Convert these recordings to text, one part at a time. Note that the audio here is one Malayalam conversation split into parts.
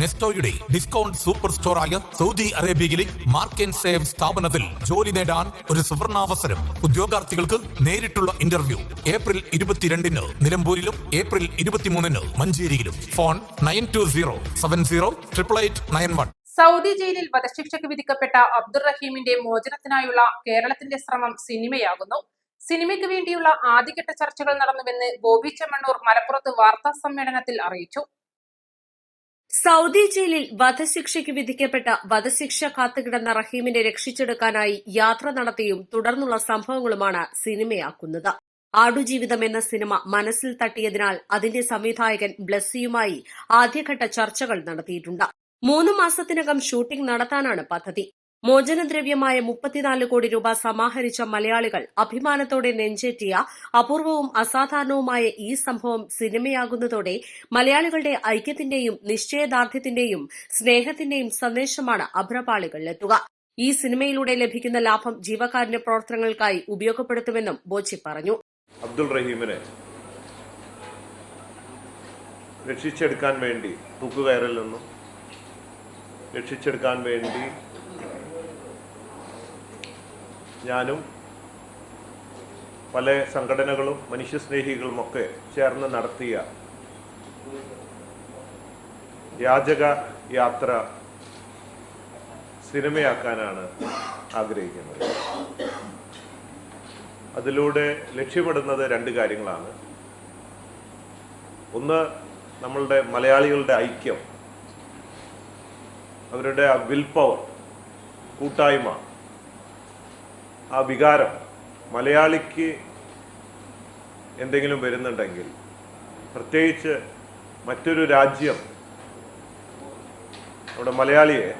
നെസ്റ്റോയുടെ ഡിസ്കൗണ്ട് സൂപ്പർ സ്റ്റോറായ സൗദി അറേബ്യയിലെ മാർക്ക് ആൻഡ് സേവ് സ്ഥാപനത്തിൽ ജോലി നേടാൻ ഒരു സുവർണാവസരം. ഉദ്യോഗാർത്ഥികൾക്ക് നേരിട്ടുള്ള ഇന്റർവ്യൂ ഏപ്രിൽ ഇരുപത്തിരണ്ടിന് നിലമ്പൂരിലും ഏപ്രിൽ ഇരുപത്തിമൂന്നിന് മഞ്ചേരിയിലും. Phone nine two zero seven zero triple eight nine one. Saudi ജയിലിൽ വധശിക്ഷയ്ക്ക് വിധിക്കപ്പെട്ട അബ്ദുൾ റഹീമിന്റെ മോചനത്തിനായുള്ള കേരളത്തിന്റെ ശ്രമം സിനിമയാകുന്നു. സിനിമയ്ക്ക് വേണ്ടിയുള്ള ആദ്യഘട്ട ചർച്ചകൾ നടന്നുവെന്ന് ബോബി ചെമ്മണ്ണൂർ മലപ്പുറത്ത് വാർത്താ സമ്മേളനത്തിൽ അറിയിച്ചു. സൗദി ജയിലിൽ വധശിക്ഷയ്ക്ക് വിധിക്കപ്പെട്ട വധശിക്ഷ കാത്തുകിടന്ന റഹീമിനെ രക്ഷിച്ചെടുക്കാനായി യാത്ര നടത്തിയും തുടർന്നുള്ള സംഭവങ്ങളുമാണ് സിനിമയാക്കുന്നത്. ആടുജീവിതം എന്ന സിനിമ മനസ്സിൽ തട്ടിയതിനാൽ അതിന്റെ സംവിധായകൻ ബ്ലസ്സിയുമായി ആദ്യഘട്ട ചർച്ചകൾ നടത്തിയിട്ടുണ്ട്. മൂന്ന് മാസത്തിനകം ഷൂട്ടിംഗ് നടത്താനാണ് പദ്ധതി. മോചനദ്രവ്യമായ മുപ്പത്തിനാല് കോടി രൂപ സമാഹരിച്ച മലയാളികൾ അഭിമാനത്തോടെ നെഞ്ചേറ്റിയ അപൂർവവും അസാധാരണവുമായ ഈ സംഭവം സിനിമയാകുന്നതോടെ മലയാളികളുടെ ഐക്യത്തിന്റെയും നിശ്ചയദാർഢ്യത്തിന്റെയും സ്നേഹത്തിന്റെയും സന്ദേശമാണ് അഭ്രപാളികളിലെത്തുക ഈ സിനിമയിലൂടെ ലഭിക്കുന്ന ലാഭം ജീവകാരുണ്യ പ്രവർത്തനങ്ങൾക്കായി ഉപയോഗപ്പെടുത്തുമെന്നും ബോച്ചി പറഞ്ഞു. അബ്ദുൾ റഹീമിനെ രക്ഷിച്ചെടുക്കാൻ വേണ്ടി തൂക്കുകയറിൽ നിന്നും രക്ഷിച്ചെടുക്കാൻ വേണ്ടി ഞാനും പല സംഘടനകളും മനുഷ്യസ്നേഹികളുമൊക്കെ ചേർന്ന് നടത്തിയ യാചക യാത്ര സിനിമയാക്കാനാണ് ആഗ്രഹിക്കുന്നത്. അതിലൂടെ ലക്ഷ്യപ്പെടുന്നത് രണ്ട് കാര്യങ്ങളാണ്. ഒന്ന് നമ്മളുടെ മലയാളികളുടെ ഐക്യം അവരുടെ വിൽ പവർ കൂട്ടായ്മ ആ വികാരം മലയാളിക്ക് എന്തെങ്കിലും വരുന്നുണ്ടെങ്കിൽ പ്രത്യേകിച്ച് മറ്റൊരു രാജ്യം അവിടെ മലയാളിയെ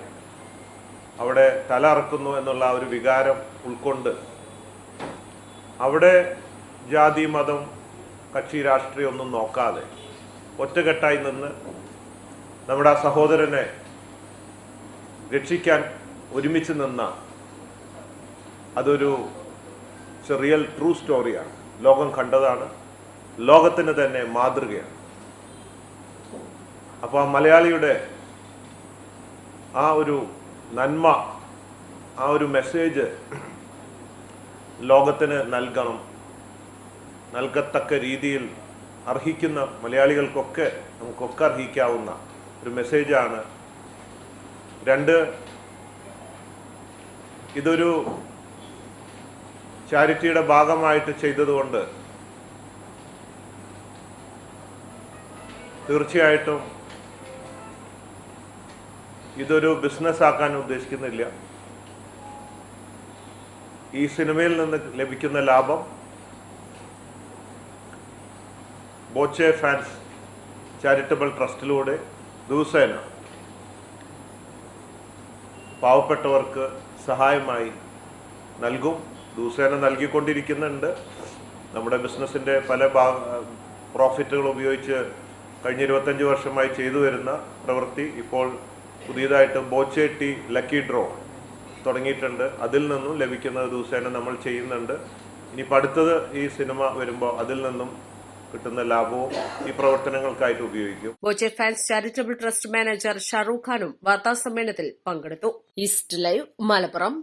അവിടെ തല അറക്കുന്നു എന്നുള്ള ഒരു വികാരം ഉൾക്കൊണ്ട് അവിടെ ജാതി മതം കക്ഷി രാഷ്ട്രീയം ഒന്നും നോക്കാതെ ഒറ്റക്കെട്ടായി നിന്ന് നമ്മുടെ ആ സഹോദരനെ രക്ഷിക്കാൻ ഒരുമിച്ച് നിന്ന അതൊരു റിയൽ ട്രൂ സ്റ്റോറിയാണ് ലോകം കണ്ടതാണ്. ലോകത്തിന് തന്നെ മാതൃകയാണ്. അപ്പോൾ ആ മലയാളിയുടെ ആ ഒരു നന്മ ആ ഒരു മെസ്സേജ് ലോകത്തിന് നൽകണം. നൽകത്തക്ക രീതിയിൽ അർഹിക്കുന്ന മലയാളികൾക്കൊക്കെ നമുക്കൊക്കെ അർഹിക്കാവുന്ന ഒരു മെസ്സേജാണ് രണ്ട് ഇതൊരു ചാരിറ്റിയുടെ ഭാഗമായിട്ട് ചെയ്തതുകൊണ്ട് തീർച്ചയായിട്ടും ഇതൊരു ബിസിനസ് ആക്കാൻ ഉദ്ദേശിക്കുന്നില്ല. ഈ സിനിമയിൽ നിന്ന് ലഭിക്കുന്ന ലാഭം ബോച്ചെ ഫാൻസ് ചാരിറ്റബിൾ ട്രസ്റ്റിലൂടെ ദിവസേന പാവപ്പെട്ടവർക്ക് സഹായമായി നൽകും. ദിവസേന നൽകിക്കൊണ്ടിരിക്കുന്നുണ്ട്. നമ്മുടെ ബിസിനസ്സിന്റെ പല ഭാ പ്രോഫിറ്റുകൾ ഉപയോഗിച്ച് കഴിഞ്ഞ ഇരുപത്തഞ്ച് വർഷമായി ചെയ്തു വരുന്ന പ്രവൃത്തി ഇപ്പോൾ പുതിയതായിട്ട് ബോച്ചേട്ടി ലക്കി ഡ്രോ തുടങ്ങിയിട്ടുണ്ട്. അതിൽ നിന്നും ലഭിക്കുന്ന ദിവസേന നമ്മൾ ചെയ്യുന്നുണ്ട്. ഇനിയിപ്പോൾ അടുത്തത് ഈ സിനിമ വരുമ്പോൾ അതിൽ നിന്നും കിട്ടുന്ന ലാഭവും ഈ പ്രവർത്തനങ്ങൾക്കായിട്ട് ഉപയോഗിക്കും. Boche fans charitable trust manager Shahrukh ഖാനും വാർത്താസമ്മേളനത്തിൽ പങ്കെടുത്തു. East live Malappuram.